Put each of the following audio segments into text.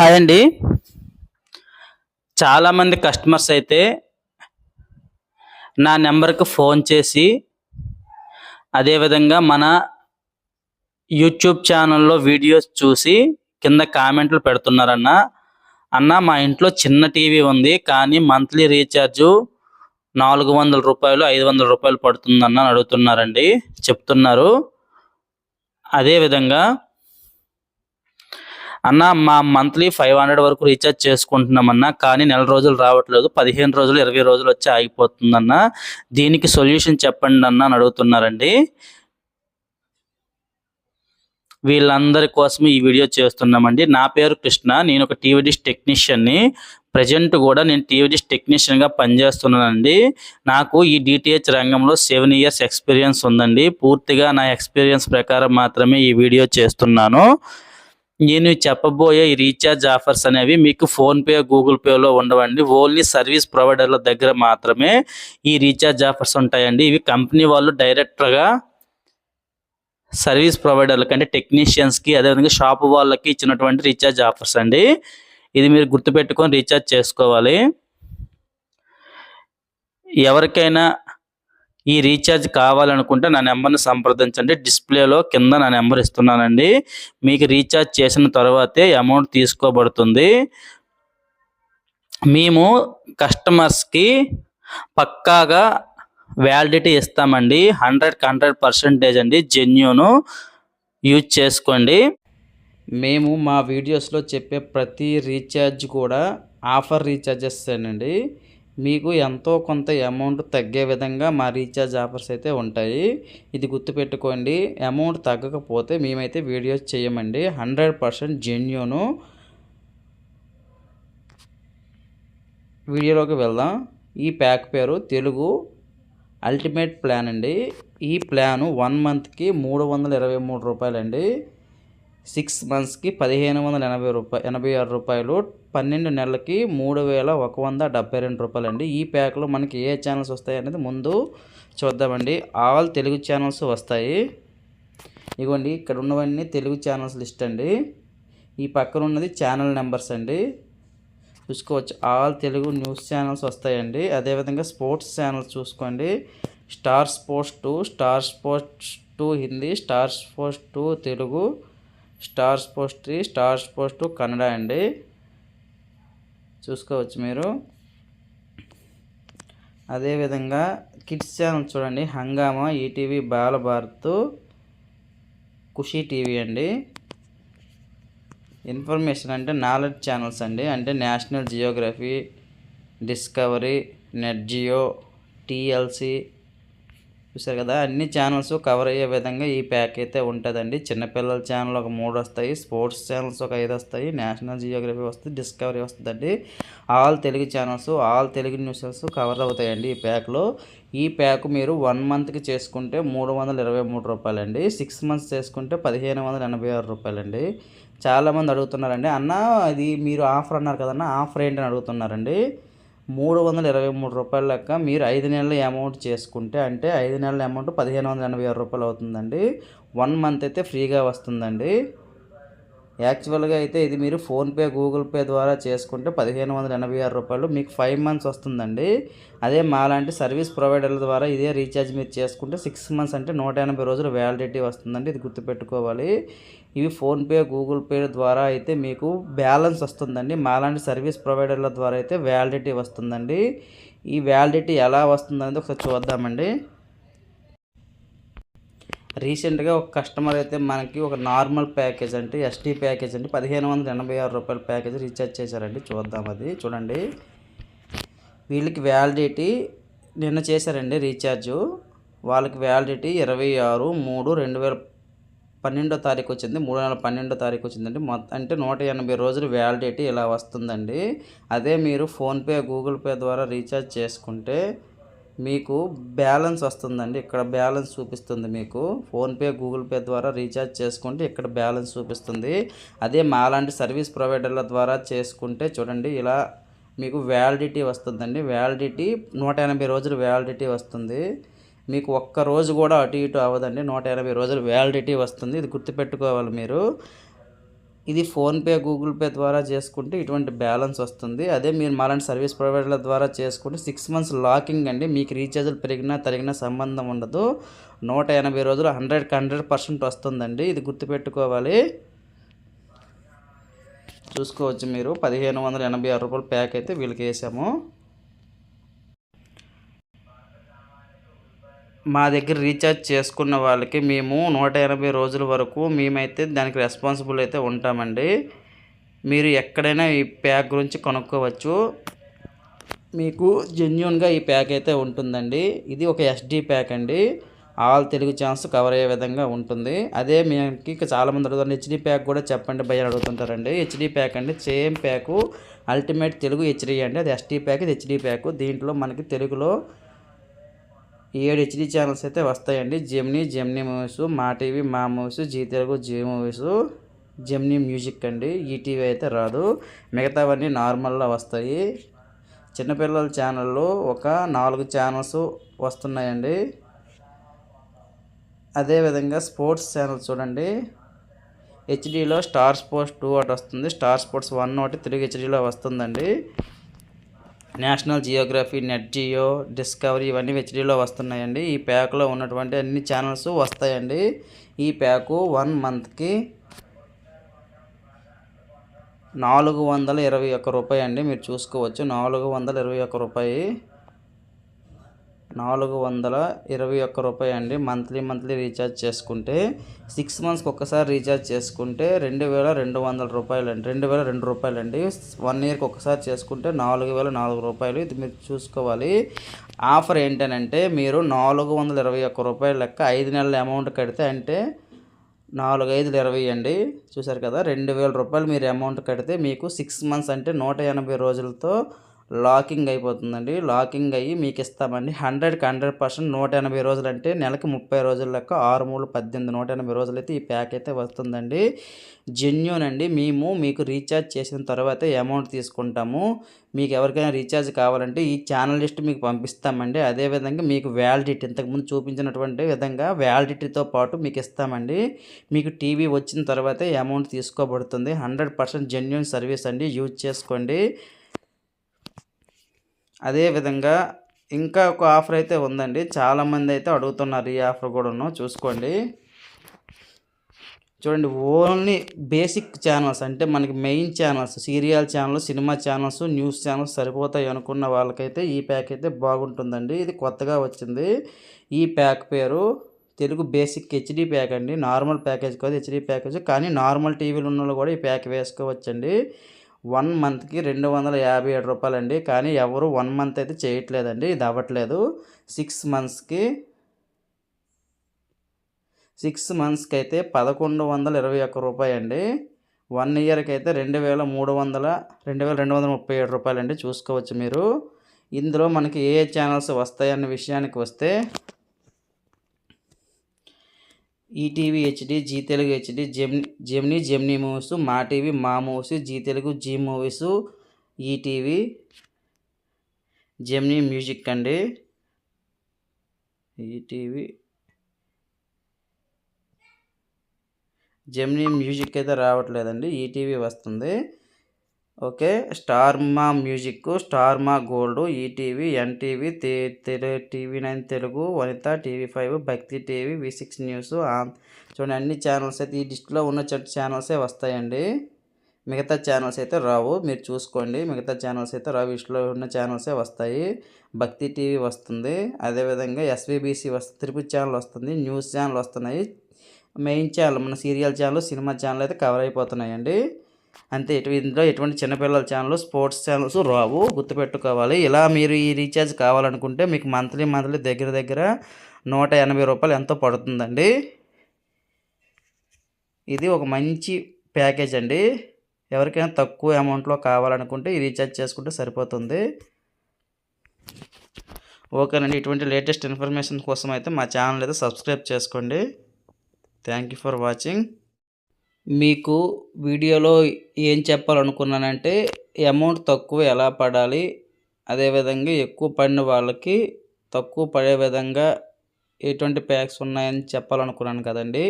Hi అండి. చాలామంది customers అయితే నా నెంబర్కి ఫోన్ చేసి అదేవిధంగా మన యూట్యూబ్ ఛానల్లో వీడియోస్ చూసి కింద కామెంట్లు పెడుతున్నారన్న. అన్న మా ఇంట్లో చిన్న టీవీ ఉంది కానీ మంత్లీ రీఛార్జు నాలుగు వందల రూపాయలు ఐదు వందల రూపాయలు పడుతుందన్న అడుగుతున్నారండి. చెప్తున్నారు. అదేవిధంగా అన్న మా మంత్లీ ఫైవ్ హండ్రెడ్ వరకు రీఛార్జ్ చేసుకుంటున్నామన్నా కానీ నెల రోజులు రావట్లేదు పదిహేను రోజులు ఇరవై రోజులు వచ్చి ఆగిపోతుందన్న. దీనికి సొల్యూషన్ చెప్పండి అన్న అని అడుగుతున్నారండి. వీళ్ళందరి కోసం ఈ వీడియో చేస్తున్నామండి. నా పేరు కృష్ణ నేను ఒక టీవీ డిష్ టెక్నీషియన్ని. ప్రజెంట్ కూడా నేను టీవీ డిష్ టెక్నీషియన్గా పనిచేస్తున్నానండి. నాకు ఈ డిటిహెచ్ రంగంలో సెవెన్ ఇయర్స్ ఎక్స్పీరియన్స్ ఉందండి. పూర్తిగా నా ఎక్స్పీరియన్స్ ప్రకారం మాత్రమే ఈ వీడియో చేస్తున్నాను. నేను చెప్పబోయే ఈ రీఛార్జ్ ఆఫర్స్ అనేవి మీకు ఫోన్పే గూగుల్ పేలో ఉండవండి. ఓన్లీ సర్వీస్ ప్రొవైడర్ల దగ్గర మాత్రమే ఈ రీఛార్జ్ ఆఫర్స్ ఉంటాయండి. ఇవి కంపెనీ వాళ్ళు డైరెక్ట్గా సర్వీస్ ప్రొవైడర్లకి అంటే టెక్నీషియన్స్కి అదేవిధంగా షాప్ వాళ్ళకి ఇచ్చినటువంటి రీఛార్జ్ ఆఫర్స్ అండి. ఇది మీరు గుర్తుపెట్టుకొని రీఛార్జ్ చేసుకోవాలి. ఎవరికైనా ఈ రీఛార్జ్ కావాలనుకుంటే నా నెంబర్ని సంప్రదించండి. డిస్ప్లేలో కింద నా నెంబర్ ఇస్తున్నానండి. మీకు రీఛార్జ్ చేసిన తర్వాతే అమౌంట్ తీసుకోబడుతుంది. మేము కస్టమర్స్కి పక్కాగా వ్యాలిడిటీ ఇస్తామండి. హండ్రెడ్కి హండ్రెడ్ పర్సెంటేజ్ అండి జెన్యూను యూజ్ చేసుకోండి. మేము మా వీడియోస్లో చెప్పే ప్రతి రీఛార్జ్ కూడా ఆఫర్ రీఛార్జెస్ అండి. మీకు ఎంతో కొంత అమౌంట్ తగ్గే విధంగా మా రీఛార్జ్ ఆఫర్స్ అయితే ఉంటాయి. ఇది గుర్తుపెట్టుకోండి అమౌంట్ తగ్గకపోతే మేమైతే వీడియోస్ చేయమండి. హండ్రెడ్ పర్సెంట్ జెన్యూను వీడియోలోకి వెళ్దాం. ఈ ప్యాక్ పేరు తెలుగు అల్టిమేట్ ప్లాన్ అండి. ఈ ప్లాను వన్ మంత్కి మూడు వందల ఇరవై మూడు రూపాయలండి. సిక్స్ మంత్స్కి పదిహేను వందల ఎనభై రూపాయ ఎనభై ఆరు రూపాయలు. పన్నెండు నెలలకి మూడు వేల ఒక వంద డెబ్బై రెండు రూపాయలు అండి ఈ ప్యాక్లో మనకి ఏ ఛానల్స్ వస్తాయి అనేది ముందు చూద్దామండి. ఆల్ తెలుగు ఛానల్స్ వస్తాయి. ఇగోండి ఇక్కడ ఉన్నవన్నీ తెలుగు ఛానల్స్ లిస్ట్ అండి. ఈ పక్కన ఉన్నది ఛానల్ నెంబర్స్ అండి. చూసుకోవచ్చు ఆల్ తెలుగు న్యూస్ ఛానల్స్ వస్తాయండి. అదేవిధంగా స్పోర్ట్స్ ఛానల్స్ చూసుకోండి. Star Sports two Star Sports two Hindi Star Sports two Telugu Star Sports three Star Sports two Kannada అండి. చూసుకోవచ్చు మీరు. అదేవిధంగా కిడ్స్ ఛానల్ చూడండి. హంగామా ఈటీవీ బాలభారత్ ఖుషీ టీవీ అండి. ఇన్ఫర్మేషన్ అంటే నాలెడ్జ్ ఛానల్స్ అండి. అంటే National Geographic Discovery Net Geo TLC చూసారు కదా అన్ని ఛానల్స్ కవర్ అయ్యే విధంగా ఈ ప్యాక్ అయితే ఉంటుందండి. చిన్నపిల్లల ఛానల్ ఒక మూడు వస్తాయి స్పోర్ట్స్ ఛానల్స్ ఒక ఐదు వస్తాయి నేషనల్ జియోగ్రఫీ వస్తుంది డిస్కవరీ వస్తుందండి. All Telugu channels all Telugu news cover అవుతాయండి ఈ ప్యాక్లో ఈ ప్యాక్ మీరు వన్ మంత్కి చేసుకుంటే మూడు వందల ఇరవై మూడు రూపాయలండి. సిక్స్ మంత్స్ చేసుకుంటే పదిహేను వందల ఎనభై ఆరు రూపాయలండి. చాలామంది అడుగుతున్నారండి అన్న ఇది మీరు ఆఫర్ అన్నారు కదన్న ఆఫర్ ఏంటని అడుగుతున్నారండి? మూడు వందల ఇరవై మూడు రూపాయల లెక్క మీరు ఐదు నెలల అమౌంట్ చేసుకుంటే అంటే ఐదు నెలల అమౌంట్ పదిహేను వందల ఎనభై ఆరు రూపాయలు అవుతుందండి. వన్ మంత్ అయితే ఫ్రీగా వస్తుందండి. యాక్చువల్గా అయితే ఇది మీరు ఫోన్పే గూగుల్ పే ద్వారా చేసుకుంటే పదిహేను వందల ఎనభై ఆరు రూపాయలు మీకు ఫైవ్ మంత్స్ వస్తుందండి. అదే మాలాంటి సర్వీస్ ప్రొవైడర్ల ద్వారా ఇదే రీఛార్జ్ మీరు చేసుకుంటే సిక్స్ మంత్స్ అంటే నూట ఎనభై రోజులు వ్యాలిడిటీ వస్తుందండి. ఇది గుర్తుపెట్టుకోవాలి. ఇవి ఫోన్పే గూగుల్ పే ద్వారా అయితే మీకు బ్యాలెన్స్ వస్తుందండి. మాలాంటి సర్వీస్ ప్రొవైడర్ల ద్వారా అయితే వ్యాలిడిటీ వస్తుందండి. ఈ వ్యాలిడిటీ ఎలా వస్తుందనేది ఒకసారి చూద్దామండి. రీసెంట్గా ఒక కస్టమర్ అయితే మనకి ఒక నార్మల్ ప్యాకేజ్ అంటే ఎస్టీ ప్యాకేజ్ అంటే పదిహేను వందల ఎనభై ఆరు రూపాయల ప్యాకేజ్ రీఛార్జ్ చేశారండి. చూద్దాం అది. చూడండి. వీళ్ళకి వ్యాలిడిటీ నిన్న చేశారండి రీఛార్జు. వాళ్ళకి వ్యాలిడిటీ ఇరవై ఆరు మూడు రెండు వేల పన్నెండో తారీఖు వచ్చింది. మూడు నెలల పన్నెండో తారీఖు వచ్చిందండి. మొత్తం అంటే నూట ఎనభై రోజులు వ్యాలిడిటీ ఇలా వస్తుందండి. అదే మీరు ఫోన్పే గూగుల్ పే ద్వారా రీఛార్జ్ చేసుకుంటే మీకు బ్యాలెన్స్ వస్తుందండి. ఇక్కడ బ్యాలెన్స్ చూపిస్తుంది మీకు. ఫోన్పే గూగుల్ పే ద్వారా రీఛార్జ్ చేసుకుంటే ఇక్కడ బ్యాలెన్స్ చూపిస్తుంది. అదే మాలాంటి సర్వీస్ ప్రొవైడర్ల ద్వారా చేసుకుంటే చూడండి ఇలా మీకు వ్యాలిడిటీ వస్తుందండి. వ్యాలిడిటీ నూట ఎనభై రోజులు వ్యాలిడిటీ వస్తుంది. మీకు ఒక్క రోజు కూడా అటు ఇటు అవ్వదండి. నూట ఎనభై రోజులు వ్యాలిడిటీ వస్తుంది. ఇది గుర్తుపెట్టుకోవాలి మీరు. ఇది ఫోన్పే గూగుల్ పే ద్వారా చేసుకుంటే ఇటువంటి బ్యాలెన్స్ వస్తుంది. అదే మీరు మాలాంటి సర్వీస్ ప్రొవైడర్ల ద్వారా చేసుకుంటే సిక్స్ మంత్స్ లాకింగ్ అండి. మీకు రీఛార్జ్లు పెరిగినా తరిగినా సంబంధం ఉండదు. నూట ఎనభై రోజులు హండ్రెడ్కి హండ్రెడ్ పర్సెంట్ వస్తుందండి. ఇది గుర్తుపెట్టుకోవాలి. చూసుకోవచ్చు మీరు. పదిహేను వందల ఎనభై ఆరు రూపాయలు ప్యాక్ అయితే వీళ్ళకి వేసాము. మా దగ్గర రీఛార్జ్ చేసుకున్న వాళ్ళకి మేము నూట ఎనభై రోజుల వరకు మేమైతే దానికి రెస్పాన్సిబుల్ అయితే ఉంటామండి. మీరు ఎక్కడైనా ఈ ప్యాక్ గురించి కొనుక్కోవచ్చు. మీకు జెన్యున్గా ఈ ప్యాక్ అయితే ఉంటుందండి. ఇది ఒక ఎస్డి ప్యాక్ అండి. ఆల్ తెలుగు ఛాన్స్ కవర్ అయ్యే విధంగా ఉంటుంది. అదే మీకు చాలామంది అడుగుతారు హెచ్డి ప్యాక్ కూడా చెప్పండి భయ్య అడుగుతుంటారండి. హెచ్డి ప్యాక్ అండి. Same pack ultimate Telugu HD అండి. అది ఎస్డి ప్యాక్ ఇది హెచ్డి ప్యాక్. దీంట్లో మనకి తెలుగులో ఏడు హెచ్డి ఛానల్స్ అయితే వస్తాయండి. Gemini Gemini movies Maa TV Maa movies Zee Telugu Zee movies Gemini music అండి. ఈటీవీ అయితే రాదు. మిగతావన్నీ నార్మల్గా వస్తాయి. చిన్నపిల్లల ఛానళ్ళు ఒక నాలుగు ఛానల్స్ వస్తున్నాయండి. అదేవిధంగా స్పోర్ట్స్ ఛానల్ చూడండి. హెచ్డీలో స్టార్ స్పోర్ట్స్ టూ ఒకటి వస్తుంది. స్టార్ స్పోర్ట్స్ వన్ ఒకటి తెలుగు హెచ్డీలో వస్తుందండి. National Geographic Net Geo Discovery ఇవన్నీ హెచ్డీలో వస్తున్నాయండి. ఈ ప్యాక్లో ఉన్నటువంటి అన్ని ఛానల్స్ వస్తాయండి. ఈ ప్యాకు వన్ మంత్కి నాలుగు వందల ఇరవై ఒక్క రూపాయి అండి. మీరు చూసుకోవచ్చు నాలుగు వందల ఇరవై ఒక్క రూపాయి. నాలుగు వందల ఇరవై ఒక్క రూపాయి అండి. మంత్లీ మంత్లీ రీఛార్జ్ చేసుకుంటే సిక్స్ మంత్స్కి ఒక్కసారి రీఛార్జ్ చేసుకుంటే రెండు వేల రెండు వందల రూపాయలు అండి రెండు వేల రెండు రూపాయలు అండి వన్ ఇయర్కి ఒకసారి చేసుకుంటే నాలుగు వేల నాలుగు రూపాయలు. ఇది మీరు చూసుకోవాలి. ఆఫర్ ఏంటనంటే మీరు నాలుగు వందల ఇరవై ఒక్క రూపాయలు లెక్క ఐదు నెలల అమౌంట్ కడితే అంటే నాలుగు ఐదులు ఇరవై అండి. చూసారు కదా రెండు వేల రూపాయలు మీరు అమౌంట్ కడితే మీకు సిక్స్ మంత్స్ అంటే నూట ఎనభై రోజులతో లాకింగ్ అయిపోతుందండి. లాకింగ్ అయ్యి మీకు ఇస్తామండి హండ్రెడ్కి హండ్రెడ్ పర్సెంట్ నూట ఎనభై రోజులు అంటే నెలకి ముప్పై రోజుల లెక్క ఆరు మూడు పద్దెనిమిది నూట ఎనభై రోజులు అయితే ఈ ప్యాక్ అయితే వస్తుందండి. జెన్యున్ అండి. మేము మీకు రీఛార్జ్ చేసిన తర్వాత అమౌంట్ తీసుకుంటాము. మీకు ఎవరికైనా రీఛార్జ్ కావాలంటే ఈ ఛానల్ లిస్ట్ మీకు పంపిస్తామండి. అదేవిధంగా మీకు వ్యాలిడిటీ ఇంతకుముందు చూపించినటువంటి విధంగా వ్యాలిడిటీతో పాటు మీకు ఇస్తామండి మీకు టీవీ వచ్చిన తర్వాతే అమౌంట్ తీసుకోబడుతుంది. హండ్రెడ్ పర్సెంట్ జెన్యున్ సర్వీస్ అండి. యూజ్ చేసుకోండి. అదేవిధంగా ఇంకా ఒక ఆఫర్ అయితే ఉందండి. చాలామంది అయితే అడుగుతున్నారు ఈ ఆఫర్ కూడాను. చూసుకోండి. చూడండి ఓన్లీ బేసిక్ ఛానల్స్ అంటే మనకి main channels serial channels cinema channels news channels సరిపోతాయి అనుకున్న వాళ్ళకైతే ఈ ప్యాక్ అయితే బాగుంటుందండి. ఇది కొత్తగా వచ్చింది. ఈ ప్యాక్ పేరు తెలుగు బేసిక్ హెచ్డి ప్యాక్ అండి. నార్మల్ ప్యాకేజ్ కాదు హెచ్డి ప్యాకేజ్. కానీ నార్మల్ టీవీలు ఉన్న వాళ్ళు కూడా ఈ ప్యాక్ వేసుకోవచ్చండి. వన్ మంత్కి రెండు వందల యాభై ఏడు రూపాయలు అండి కానీ ఎవరు వన్ మంత్ అయితే చేయట్లేదండి. ఇది అవ్వట్లేదు. సిక్స్ మంత్స్కి సిక్స్ మంత్స్కి అయితే పదకొండు వందల ఇరవై ఒక్క రూపాయి అండి వన్ ఇయర్కి అయితే రెండు వేల మూడు వందల రెండు వేల రెండు వందల ముప్పై ఏడు రూపాయలు అండి చూసుకోవచ్చు మీరు. ఇందులో మనకి ఏ ఛానల్స్ వస్తాయన్న విషయానికి వస్తే ETV HD Zee Telugu HD gem Gemini Gemini movies Maa TV Maa movies G Telugu G movies ETV Gemini music అండి. ఈటీవీ జెమ్ని మ్యూజిక్ అయితే రావట్లేదండి. ఈటీవీ వస్తుంది. ఓకే. స్టార్ మా music Star Maa gold ETV NTV తే TV nine Telugu Vanitha TV five Bhakti TV V six news చూడండి అన్ని channels అయితే ఈ డిస్ట్లో ఉన్న ఛానల్సే వస్తాయండి. మిగతా ఛానల్స్ అయితే రావు మీరు చూసుకోండి. మిగతా ఛానల్స్ అయితే రావు ఇష్టలో ఉన్న ఛానల్సే వస్తాయి. భక్తి టీవీ వస్తుంది అదేవిధంగా ఎస్విబిసి వస్తుంది తిరుపతి ఛానల్ వస్తుంది న్యూస్ ఛానల్ వస్తున్నాయి. మెయిన్ ఛానల్ మన సీరియల్ ఛానల్ సినిమా ఛానల్ అయితే కవర్ అయిపోతున్నాయండి. అంతే. ఇటు ఇందులో ఎటువంటి చిన్నపిల్లల ఛానల్ స్పోర్ట్స్ ఛానల్స్ రావు. గుర్తుపెట్టుకోవాలి. ఇలా మీరు ఈ రీఛార్జ్ కావాలనుకుంటే మీకు మంత్లీ మంత్లీ దగ్గర దగ్గర నూట ఎనభై రూపాయలు ఎంతో పడుతుందండి. ఇది ఒక మంచి ప్యాకేజ్ అండి. ఎవరికైనా తక్కువ అమౌంట్లో కావాలనుకుంటే ఈ రీఛార్జ్ చేసుకుంటే సరిపోతుంది. ఓకేనండి. ఇటువంటి లేటెస్ట్ ఇన్ఫర్మేషన్ కోసం అయితే మా ఛానల్ అయితే సబ్స్క్రైబ్ చేసుకోండి. Thank you for watching. మీకు వీడియోలో ఏం చెప్పాలనుకున్నానంటే అమౌంట్ తక్కువ ఎలా పడాలి అదేవిధంగా ఎక్కువ పడిన వాళ్ళకి తక్కువ పడే విధంగా ఎటువంటి ప్యాక్స్ ఉన్నాయని చెప్పాలనుకున్నాను కదండి.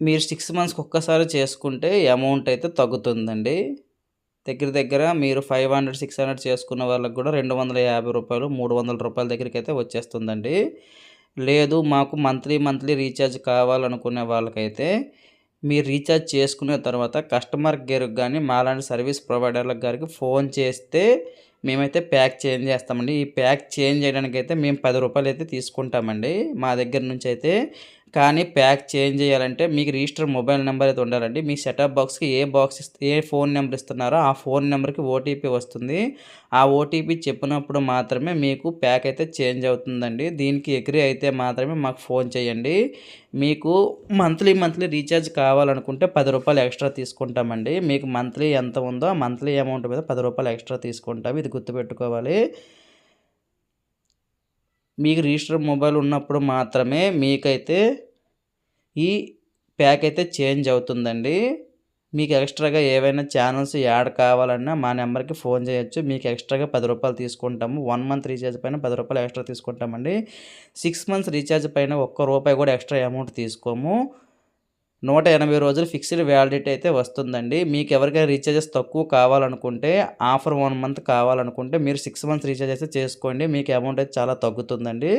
మీరు సిక్స్ మంత్స్కి ఒక్కసారి చేసుకుంటే అమౌంట్ అయితే తగ్గుతుందండి. దగ్గర దగ్గర మీరు ఫైవ్ హండ్రెడ్ సిక్స్ హండ్రెడ్ చేసుకున్న వాళ్ళకి కూడా రెండు వందల యాభై రూపాయలు మూడు వందల రూపాయల దగ్గరికి అయితే వచ్చేస్తుందండి. లేదు మాకు మంత్లీ మంత్లీ రీఛార్జ్ కావాలనుకునే వాళ్ళకైతే మీరు రీఛార్జ్ చేసుకున్న తర్వాత కస్టమర్ కేర్కి కానీ మాలాంటి సర్వీస్ ప్రొవైడర్లకు గారికి ఫోన్ చేస్తే మేమైతే ప్యాక్ చేంజ్ చేస్తామండి. ఈ ప్యాక్ చేంజ్ చేయడానికి అయితే మేము పది రూపాయలు అయితే తీసుకుంటామండి. మా దగ్గర నుంచి అయితే కానీ ప్యాక్ చేంజ్ చేయాలంటే మీకు రిజిస్టర్ మొబైల్ నెంబర్ అయితే ఉండాలండి. మీ సెటప్ బాక్స్కి ఏ బాక్స్ ఏ ఫోన్ నెంబర్ ఇస్తున్నారో ఆ ఫోన్ నెంబర్కి ఓటీపీ వస్తుంది. ఆ ఓటీపీ చెప్పినప్పుడు మాత్రమే మీకు ప్యాక్ అయితే చేంజ్ అవుతుందండి. దీనికి ఎగ్రీ అయితే మాత్రమే మాకు ఫోన్ చేయండి. మీకు మంత్లీ మంత్లీ రీఛార్జ్ కావాలనుకుంటే పది రూపాయలు ఎక్స్ట్రా తీసుకుంటామండి. మీకు మంత్లీ ఎంత ఉందో ఆ మంత్లీ అమౌంట్ మీద పది రూపాయలు ఎక్స్ట్రా తీసుకుంటాం. ఇది గుర్తుపెట్టుకోవాలి. మీకు రిజిస్టర్ మొబైల్ ఉన్నప్పుడు మాత్రమే మీకైతే ఈ ప్యాక్ అయితే చేంజ్ అవుతుందండి. మీకు ఎక్స్ట్రాగా ఏవైనా ఛానల్స్ యాడ్ కావాలన్నా మా నెంబర్కి ఫోన్ చేయొచ్చు. మీకు ఎక్స్ట్రాగా పది రూపాయలు తీసుకుంటాము. వన్ మంత్ రీఛార్జ్ పైన పది రూపాయలు ఎక్స్ట్రా తీసుకుంటామండి. సిక్స్ మంత్స్ రీఛార్జ్ పైన ఒక్క రూపాయి కూడా ఎక్స్ట్రా అమౌంట్ తీసుకోము. నూట ఎనభై రోజులు ఫిక్స్డ్ వ్యాలిడిటీ అయితే వస్తుందండి. మీకు ఎవరికైనా రీఛార్జెస్ తక్కువ కావాలనుకుంటే ఆఫర్ వన్ మంత్ కావాలనుకుంటే మీరు సిక్స్ మంత్స్ రీఛార్జ్ అయితే చేసుకోండి. మీకు అమౌంట్ అయితే చాలా తగ్గుతుందండి.